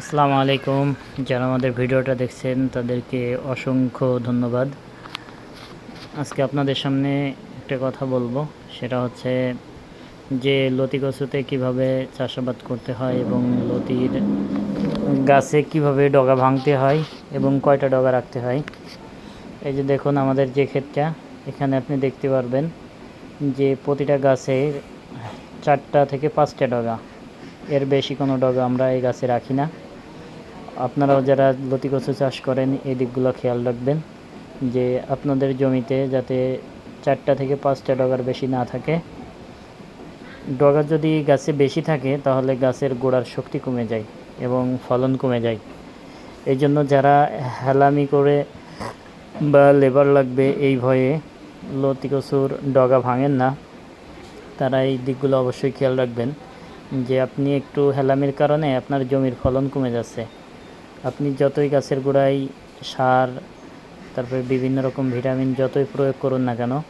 আসসালামু আলাইকুম। যারা আমাদের ভিডিওটা দেখছেন, তাদেরকে অসংখ্য ধন্যবাদ। আজকে আপনাদের সামনে একটা কথা বলব। সেটা হচ্ছে যে লতি কচুতে কীভাবে চাষাবাদ করতে হয় এবং লতির গাছে কীভাবে ডগা ভাঙতে হয় এবং কয়টা ডগা রাখতে হয়। এই যে দেখুন আমাদের যে ক্ষেতটা, এখানে আপনি দেখতে পারবেন যে প্রতিটা গাছে চারটা থেকে পাঁচটা ডগা। এর বেশি কোনো ডগা আমরা এই গাছে রাখি না। আপনারাও যারা লতি কচু চাষ করেন, এই দিকগুলো খেয়াল রাখবেন যে আপনাদের জমিতে যাতে চারটা থেকে পাঁচটা ডগার বেশি না থাকে। ডগা যদি গাছে বেশি থাকে, তাহলে গাছের গোড়ার শক্তি কমে যায় এবং ফলন কমে যায়। এই জন্য যারা হেলামি করে বা লেবার লাগবে এই ভয়ে লতি কচুর ডগা ভাঙেন না। তারা এই দিকগুলো অবশ্যই খেয়াল রাখবেন যে আপনি একটু হেলামির কারণে আপনার জমির ফলন কমে যাচ্ছে। আপনি যতই গাছের গোড়ায় সার, তারপরে বিভিন্ন রকম ভিটামিন যতই প্রয়োগ করুন না কেন,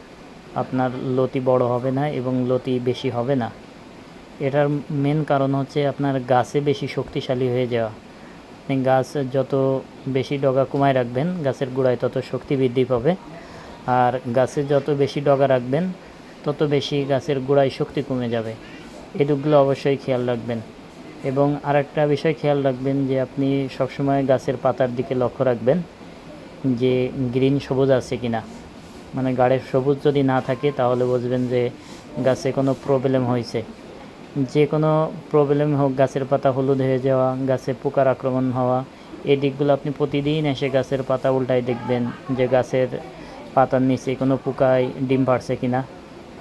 আপনার লতি বড় হবে না এবং লতি বেশি হবে না। এটার মেন কারণ হচ্ছে আপনার গাছে বেশি শক্তিশালী হয়ে যাওয়া। আপনি গাছ যত বেশি ডগা কমায় রাখবেন, গাছের গোড়ায় তত শক্তি বৃদ্ধি পাবে। আর গাছে যত বেশি ডগা রাখবেন, তত বেশি গাছের গোড়ায় শক্তি কমে যাবে। দিকগুলো অবশ্যই খেয়াল রাখবেন। এবং আরেকটা বিষয় খেয়াল রাখবেন যে আপনি সবসময় গাছের পাতার দিকে লক্ষ্য রাখবেন যে গ্রিন সবুজ আছে কিনা। মানে গাড়ের সবুজ যদি না থাকে তাহলে বুঝবেন যে গাছে কোনো প্রবলেম হয়েছে। যে কোনো প্রবলেম হোক, গাছের পাতা হলুদ হয়ে যাওয়া, গাছে পোকার আক্রমণ হওয়া, এই দিকগুলো আপনি প্রতিদিন এসে গাছের পাতা উল্টায় দেখবেন যে গাছের পাতার নিচে কোনো পোকায় ডিম পাড়ছে কিনা।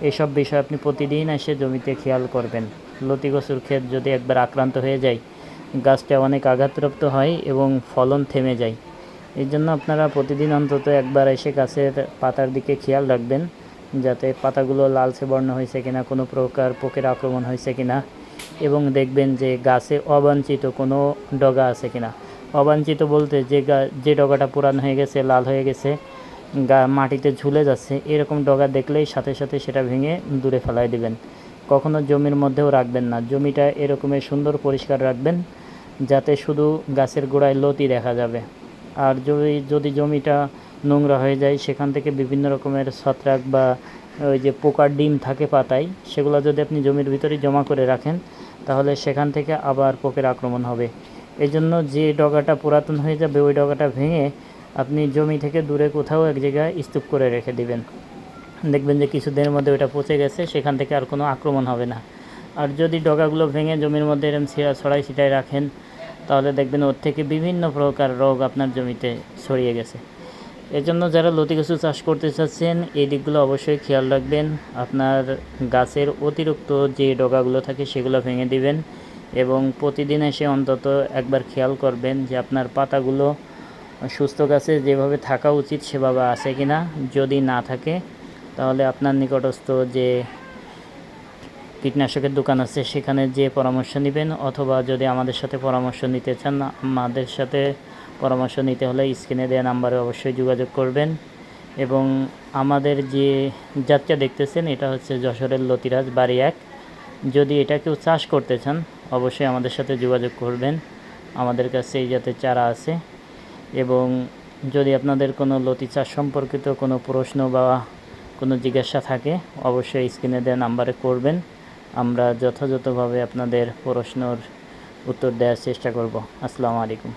এসব বিষয় আপনি প্রতিদিন এসে জমিতে খেয়াল করবেন। লতি কচুর ক্ষেত যদি একবার আক্রান্ত হয়ে যায়, গাছটা অনেক আঘাতপ্রাপ্ত হয় এবং ফলন থেমে যায়। এই জন্য আপনারা প্রতিদিন অন্তত একবার এসে গাছের পাতার দিকে খেয়াল রাখবেন, যাতে পাতাগুলো লালচে বর্ণ হয়েছে কিনা, কোনো প্রকার পোকের আক্রমণ হয়েছে কিনা, এবং দেখবেন যে গাছে অবাঞ্ছিত কোনো ডগা আছে কিনা। অবাঞ্ছিত বলতে যে গা, যে ডগাটা পুরান হয়ে গেছে, লাল হয়ে গেছে, গা, মাটিতে ঝুলে যাচ্ছে, এরকম ডগা দেখলেই সাথে সাথে সেটা ভেঙে দূরে ফেলাই দিবেন। কখনো জমির মধ্যেও রাখবেন না। জমিটা এরকমের সুন্দর পরিষ্কার রাখবেন, যাতে শুধু গাছের গোড়ায় লতি দেখা যাবে। আর যদি যদি জমিটা নোংরা হয়ে যায়, সেখান থেকে বিভিন্ন রকমের ছত্রাক বা ওই যে পোকার ডিম থাকে পাতায়, সেগুলো যদি আপনি জমির ভিতরে জমা করে রাখেন, তাহলে সেখান থেকে আবার পোকের আক্রমণ হবে। এই জন্য যে ডগাটা পুরাতন হয়ে যাবে, ওই ডগাটা ভেঙে আপনি জমি থেকে দূরে কোথাও এক জায়গায় স্তূপ করে রেখে দিবেন। দেখবেন যে কিছুদিনের মধ্যে ওটা পচে গেছে, সেখান থেকে আর কোনো আক্রমণ হবে না। আর যদি ডগাগুলো ভেঙে জমির মধ্যে এরম ছিঁড়া ছড়াই ছিটাই রাখেন, তাহলে দেখবেন ওর থেকে বিভিন্ন প্রকার রোগ আপনার জমিতে ছড়িয়ে গেছে। এজন্য যারা লতি কচু চাষ করতে চাচ্ছেন, এই দিকগুলো অবশ্যই খেয়াল রাখবেন। আপনার গাছের অতিরিক্ত যে ডগাগুলো থাকে, সেগুলো ভেঙে দিবেন এবং প্রতিদিন এসে অন্তত একবার খেয়াল করবেন যে আপনার পাতাগুলো সুস্থ গাছে যেভাবে থাকা উচিত, সেভাবে আছে কি না যদি না থাকে তাহলে আপনার নিকটস্থ যে কীটনাশকের দোকান আছে, সেখানে যে পরামর্শ নেবেন, অথবা যদি আমাদের সাথে পরামর্শ নিতে চান, আমাদের সাথে পরামর্শ নিতে হলে স্ক্রিনে দেওয়া নাম্বারে অবশ্যই যোগাযোগ করবেন। এবং আমাদের যে যাত্রা দেখতেছেন, এটা হচ্ছে যশোরের লতিরাজ বাড়ি এক। যদি এটা কেউ চাষ করতে চান, অবশ্যই আমাদের সাথে যোগাযোগ করবেন। আমাদের কাছে এই জাতের চারা আছে। এবং যদি আপনাদের কোনো লতি চাষ সম্পর্কিত কোনো প্রশ্ন বা কোনো জিজ্ঞাসা থাকে, অবশ্যই স্ক্রিনে দেওয়া নাম্বারে করবেন। আমরা যথাযথভাবে আপনাদের প্রশ্নর উত্তর দেওয়ার চেষ্টা করব। আসসালামু আলাইকুম।